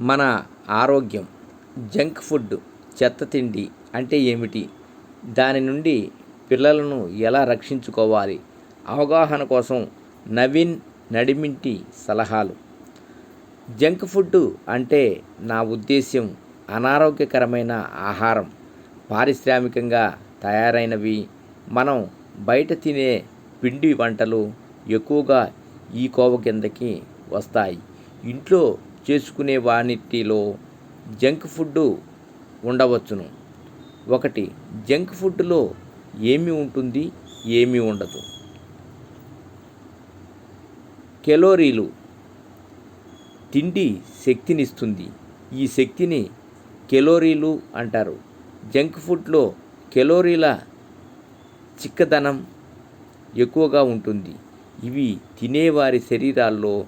మన ఆరోగ్యం junk food చెత్త తిండి అంటే ఏమిటి? దాని నుండి పిల్లలను ఎలా రక్షించుకోవాలి? అవగాహన కోసం నవీన్ నడిమింటి సలహాలు. జంక్ ఫుడ్ అంటే నా ఉద్దేశ్యం అనారోగ్యకరమైన ఆహారం. పారిశ్రామికంగా తయారైనవి. మనం బయట తినే పిండి వంటలు ఎక్కువగా ఈ కోవ కిందకి వస్తాయి. ఇంట్లో చేసుకునే వానిటిలో జంక్ ఫుడ్ ఉండవచ్చును. ఒకటి జంక్ ఫుడ్లో ఏమి ఉంటుంది ఏమీ ఉండదు. కెలోరీలు తిండి శక్తినిస్తుంది. ఈ శక్తిని కెలోరీలు అంటారు. జంక్ ఫుడ్లో కెలోరీల చిక్కదనం ఎక్కువగా ఉంటుంది. ఇవి తినేవారి శరీరాల్లో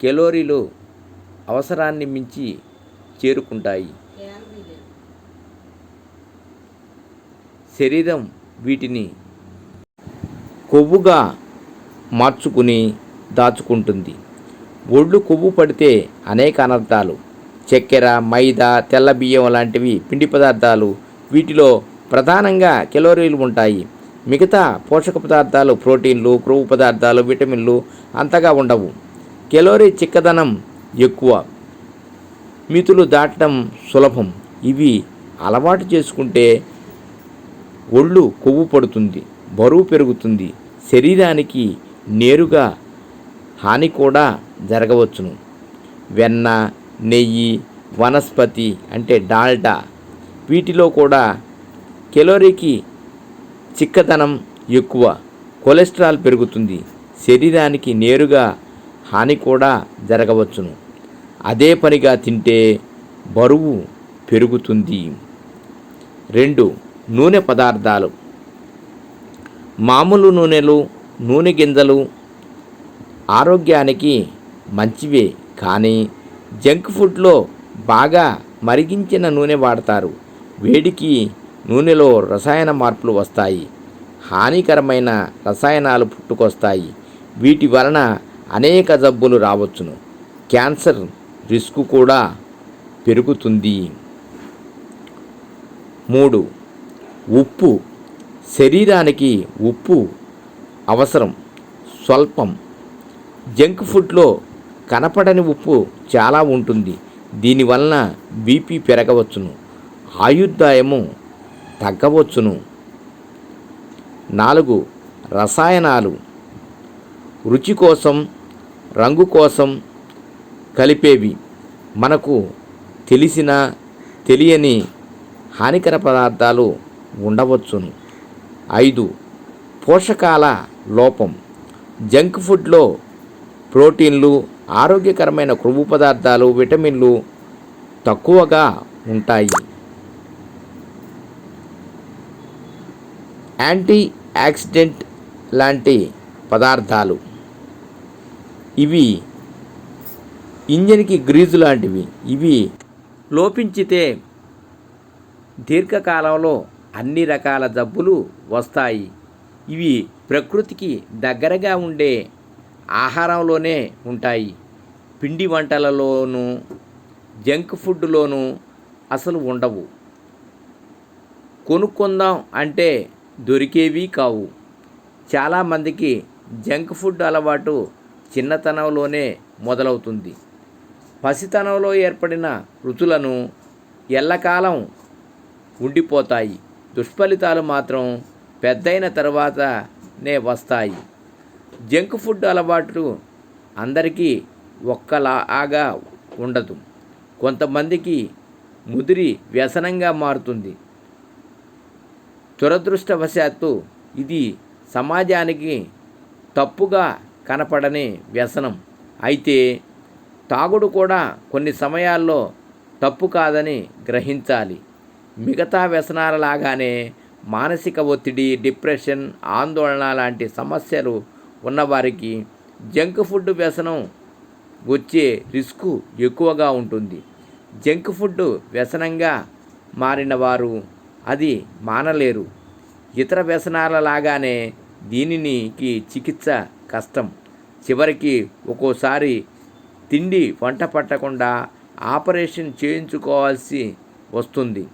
కెలోరీలు అవసరాన్ని మించి చేరుకుంటాయి. శరీరం వీటిని కొవ్వుగా మార్చుకుని దాచుకుంటుంది. ఒళ్ళు కొవ్వు పడితే అనేక అనర్థాలు. చక్కెర మైదా తెల్ల బియ్యం లాంటివి పిండి పదార్థాలు వీటిలో ప్రధానంగా కెలోరీలు ఉంటాయి. మిగతా పోషక పదార్థాలు ప్రోటీన్లు క్రొవ్వు పదార్థాలు విటమిన్లు అంతగా ఉండవు. కెలోరీ చిక్కదనం ఎక్కువ. మితులు దాటడం సులభం. ఇవి అలవాటు చేసుకుంటే ఒళ్ళు కొవ్వు పడుతుంది బరువు పెరుగుతుంది శరీరానికి నేరుగా హాని కూడా జరగవచ్చును. వెన్న నెయ్యి వనస్పతి అంటే డాల్టా. వీటిలో కూడా కెలోరీకి చిక్కదనం ఎక్కువ కొలెస్ట్రాల్ పెరుగుతుంది శరీరానికి నేరుగా హాని కూడా జరగవచ్చును. అదే పనిగా తింటే బరువు పెరుగుతుంది. రెండు నూనె పదార్థాలు. మామూలు నూనెలు నూనె గింజలు ఆరోగ్యానికి మంచివే కానీ జంక్ ఫుడ్లో బాగా మరిగించిన నూనె వాడతారు. వేడికి నూనెలో రసాయన మార్పులు వస్తాయి. హానికరమైన రసాయనాలు పుట్టుకొస్తాయి. వీటి వలన అనేక జబ్బులు రావచ్చును. క్యాన్సర్ రిస్క్ కూడా పెరుగుతుంది. మూడు ఉప్పు. శరీరానికి ఉప్పు అవసరం స్వల్పం. జంక్ ఫుడ్లో కనపడని ఉప్పు చాలా ఉంటుంది. దీనివలన బీపీ పెరగవచ్చును. ఆయుర్దాయము తగ్గవచ్చును. నాలుగు రసాయనాలు. రుచి కోసం రంగు కోసం కలిపేవి. మనకు తెలిసిన తెలియని హానికర పదార్థాలు ఉండవచ్చును. ఐదు పోషకాల లోపం. జంక్ ఫుడ్లో ప్రోటీన్లు ఆరోగ్యకరమైన క్రొవ్వు పదార్థాలు విటమిన్లు తక్కువగా ఉంటాయి. యాంటీ యాక్సిడెంట్ లాంటి పదార్థాలు. ఇవి ఇంజన్కి గ్రీజు లాంటివి. ఇవి లోపించితే దీర్ఘకాలంలో అన్ని రకాల జబ్బులు వస్తాయి. ఇవి ప్రకృతికి దగ్గరగా ఉండే ఆహారంలోనే ఉంటాయి. పిండి వంటలలోనూ జంక్ ఫుడ్లోనూ అసలు ఉండవు. కొనుక్కుందాం అంటే దొరికేవి కావు. చాలామందికి జంక్ ఫుడ్ అలవాటు చిన్నతనంలోనే మొదలవుతుంది. పసితనంలో ఏర్పడిన రుచులను ఎల్లకాలం ఉండిపోతాయి. దుష్ఫలితాలు మాత్రం పెద్దయిన తర్వాతనే వస్తాయి. జంక్ ఫుడ్ అలవాటు అందరికీ ఒక్కలాగా ఉండదు. కొంతమందికి ముదిరి వ్యసనంగా మారుతుంది. దురదృష్టవశాత్తు ఇది సమాజానికి తప్పుగా కనపడని వ్యసనం. అయితే తాగుడు కూడా కొన్ని సమయాల్లో తప్పు కాదని గ్రహించాలి. మిగతా వ్యసనాల లాగానే మానసిక ఒత్తిడి డిప్రెషన్ ఆందోళన లాంటి సమస్యలు ఉన్నవారికి జంక్ ఫుడ్ వ్యసనం వచ్చే రిస్క్ ఎక్కువగా ఉంటుంది. జంక్ ఫుడ్ వ్యసనంగా మారిన వారు అది మానలేరు. ఇతర వ్యసనాల లాగానే దీనికి చికిత్స కష్టం. చివరికి ఒక్కోసారి తిండి వంట పట్టకుండా ఆపరేషన్ చేయించుకోవాల్సి వస్తుంది.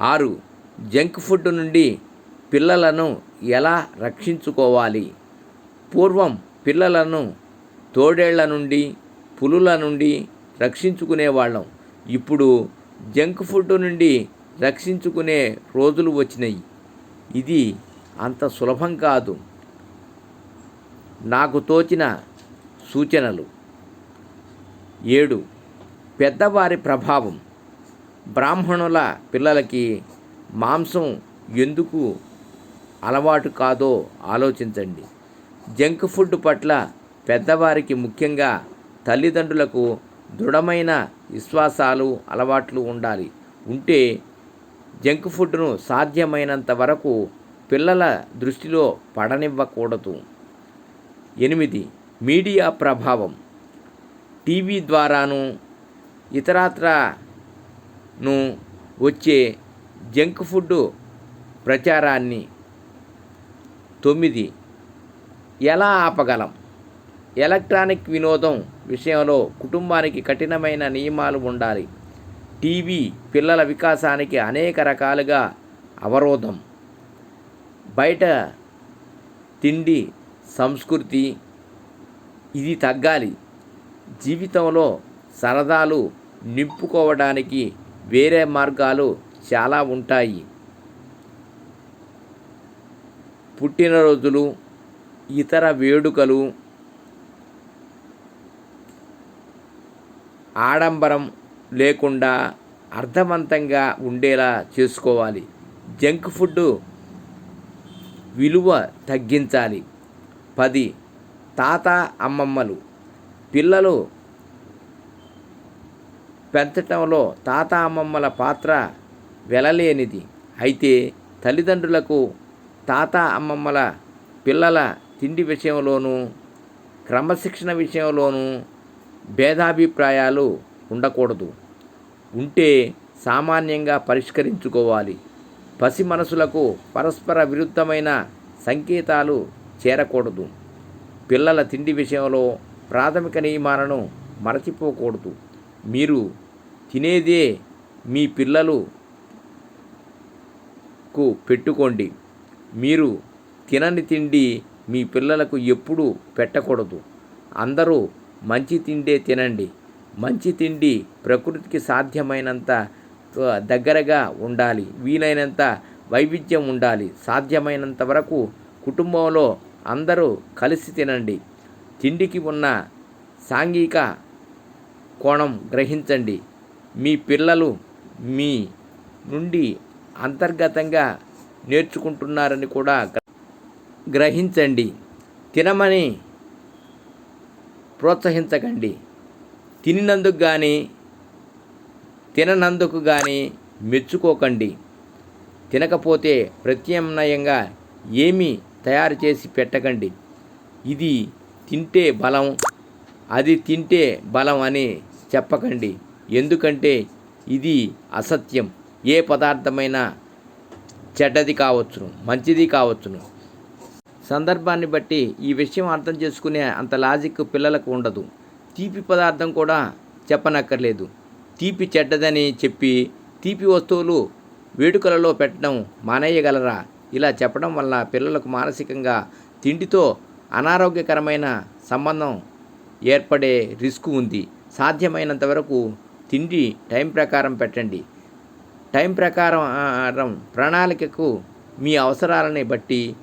ఆరు జంక్ ఫుడ్ నుండి పిల్లలను ఎలా రక్షించుకోవాలి? పూర్వం పిల్లలను తోడేళ్ళ నుండి పులుల నుండి రక్షించుకునేవాళ్ళం. ఇప్పుడు జంక్ ఫుడ్ నుండి రక్షించుకునే రోజులు వచ్చినాయి. ఇది అంత సులభం కాదు. నాకు తోచిన సూచనలు. ఏడు పెద్దవారి ప్రభావం. బ్రాహ్మణుల పిల్లలకి మాంసం ఎందుకు అలవాటు కాదో ఆలోచించండి. జంక్ ఫుడ్ పట్ల పెద్దవారికి ముఖ్యంగా తల్లిదండ్రులకు దృఢమైన విశ్వాసాలు అలవాట్లు ఉండాలి. ఉంటే జంక్ ఫుడ్ను సాధ్యమైనంత వరకు పిల్లల దృష్టిలో పడనివ్వకూడదు. ఎనిమిది మీడియా ప్రభావం. టీవీ ద్వారాను ఇతరత్రను వచ్చే జంక్ ఫుడ్ ప్రచారాన్ని తొమ్మిది. ఎలా ఆపగలం? ఎలక్ట్రానిక్ వినోదం విషయంలో కుటుంబానికి కఠినమైన నియమాలు ఉండాలి. టీవీ పిల్లల వికాసానికి అనేక రకాలుగా అవరోధం. బయట తిండి సంస్కృతి ఇది తగ్గాలి. జీవితంలో సరదాలు నింపుకోవడానికి వేరే మార్గాలు చాలా ఉంటాయి. పుట్టినరోజులు ఇతర వేడుకలు ఆడంబరం లేకుండా అర్థవంతంగా ఉండేలా చేసుకోవాలి. జంక్ ఫుడ్ విలువ తగ్గించాలి. పది తాత అమ్మమ్మలు. పిల్లలు పెంచటంలో తాత అమ్మమ్మల పాత్ర వెలలేనిది. అయితే తల్లిదండ్రులకు తాత అమ్మమ్మల పిల్లల తిండి విషయంలోనూ క్రమశిక్షణ విషయంలోనూ భేదాభిప్రాయాలు ఉండకూడదు. ఉంటే సామాన్యంగా పరిష్కరించుకోవాలి. పసి మనసులకు పరస్పర విరుద్ధమైన సంకేతాలు చేరకూడదు. పిల్లల తిండి విషయంలో ప్రాథమిక నియమాలను మరచిపోకూడదు. మీరు తినేదే మీ పిల్లలకు పెట్టుకోండి. మీరు తినని తిండి మీ పిల్లలకు ఎప్పుడూ పెట్టకూడదు. అందరూ మంచి తిండే తినండి. మంచి తిండి ప్రకృతికి సాధ్యమైనంత దగ్గరగా ఉండాలి. వీలైనంత వైవిధ్యం ఉండాలి. సాధ్యమైనంత వరకు కుటుంబంలో అందరూ కలిసి తినండి. తిండికి ఉన్న సాంఘిక కోణం గ్రహించండి. మీ పిల్లలు మీ నుండి అంతర్గతంగా నేర్చుకుంటున్నారని కూడా గ్రహించండి. తినమని ప్రోత్సహించకండి. తినినందుకు కానీ తిననందుకు కానీ మెచ్చుకోకండి. తినకపోతే ప్రత్యామ్నాయంగా ఏమీ తయారు చేసి పెట్టకండి. ఇది తింటే బలం అది తింటే బలం అని చెప్పకండి. ఎందుకంటే ఇది అసత్యం. ఏ పదార్థమైనా చెడ్డది కావచ్చును మంచిది కావచ్చును. సందర్భాన్ని బట్టి ఈ విషయం అర్థం చేసుకునే అంత లాజిక్ పిల్లలకు ఉండదు. తీపి పదార్థం కూడా చెప్పనక్కర్లేదు. తీపి చెడ్డదని చెప్పి తీపి వస్తువులు వేడుకలలో పెట్టడం మానేయగలరా? ఇలా చెప్పడం వల్ల పిల్లలకు మానసికంగా తిండితో అనారోగ్యకరమైన సంబంధం ఏర్పడే రిస్క్ ఉంది. సాధ్యమైనంత వరకు తిండి టైం ప్రకారం పెట్టండి. టైం ప్రకారం ప్రణాళికకు మీ అవసరాలని బట్టి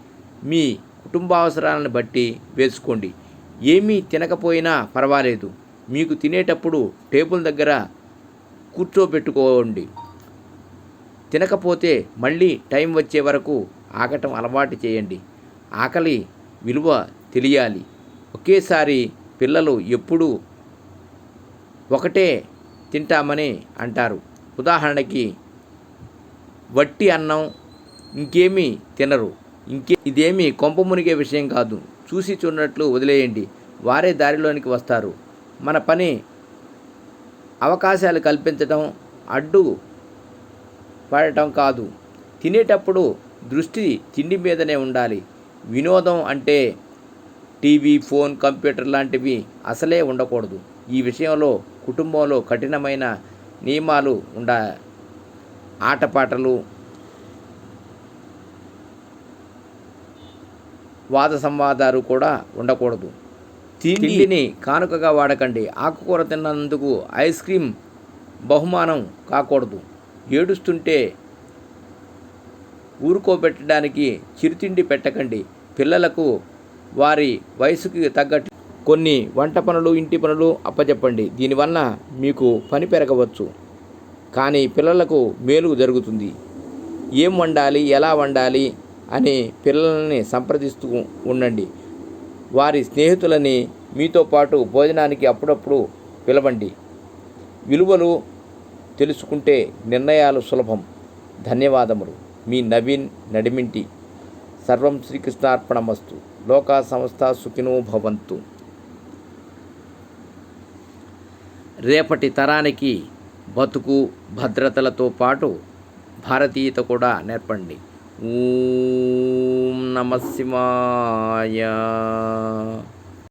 మీ కుటుంబ అవసరాలను బట్టి వేసుకోండి. ఏమీ తినకపోయినా పర్వాలేదు. మీకు తినేటప్పుడు టేబుల్ దగ్గర కూర్చోబెట్టుకోండి. తినకపోతే మళ్ళీ టైం వచ్చే వరకు ఆగటం అలవాటు చేయండి. ఆకలి విలువ తెలియాలి. ఒకేసారి పిల్లలు ఎప్పుడూ ఒకటే తింటామని అంటారు. ఉదాహరణకి వట్టి అన్నం ఇంకేమీ తినరు. ఇంకే ఇదేమీ కొంప మునిగే విషయం కాదు. చూసి చూడనట్లు వదిలేయండి. వారే దారిలోనికి వస్తారు. మన పని అవకాశాలు కల్పించడం అడ్డు పడటం కాదు. తినేటప్పుడు దృష్టి తిండి మీదనే ఉండాలి. వినోదం అంటే టీవీ ఫోన్ కంప్యూటర్ లాంటివి అసలే ఉండకూడదు. ఈ విషయంలో కుటుంబంలో కఠినమైన నియమాలు ఉండ ఆటపాటలు వాద సంవాదాలు కూడా ఉండకూడదు. తిండిని కానుకగా వాడకండి. ఆకుకూర తిన్నందుకు ఐస్ క్రీమ్ బహుమానం కాకూడదు. ఏడుస్తుంటే ఊరుకోబెట్టడానికి చిరుతిండి పెట్టకండి. పిల్లలకు వారి వయసుకి తగ్గట్టు కొన్ని వంట పనులు ఇంటి పనులు అప్పచెప్పండి దీనివల్ల మీకు పని పెరగవచ్చు. కానీ పిల్లలకు మేలు జరుగుతుంది. ఏం వండాలి ఎలా వండాలి అని పిల్లల్ని సంప్రదిస్తూ ఉండండి. వారి స్నేహితులని మీతో పాటు భోజనానికి అప్పుడప్పుడు పిలవండి. విలువలు తెలుసుకుంటే నిర్ణయాలు సులభం. ధన్యవాదములు. మీ నవీన్ నడిమింటి. సర్వం శ్రీకృష్ణార్పణమస్తు. లోకా సంస్థ సుఖినో భవంతు. రేపటి తరానికి బతుకు భద్రతలతో పాటు భారతీయత కూడా నేర్పండి. ఊ నమ శివాయ.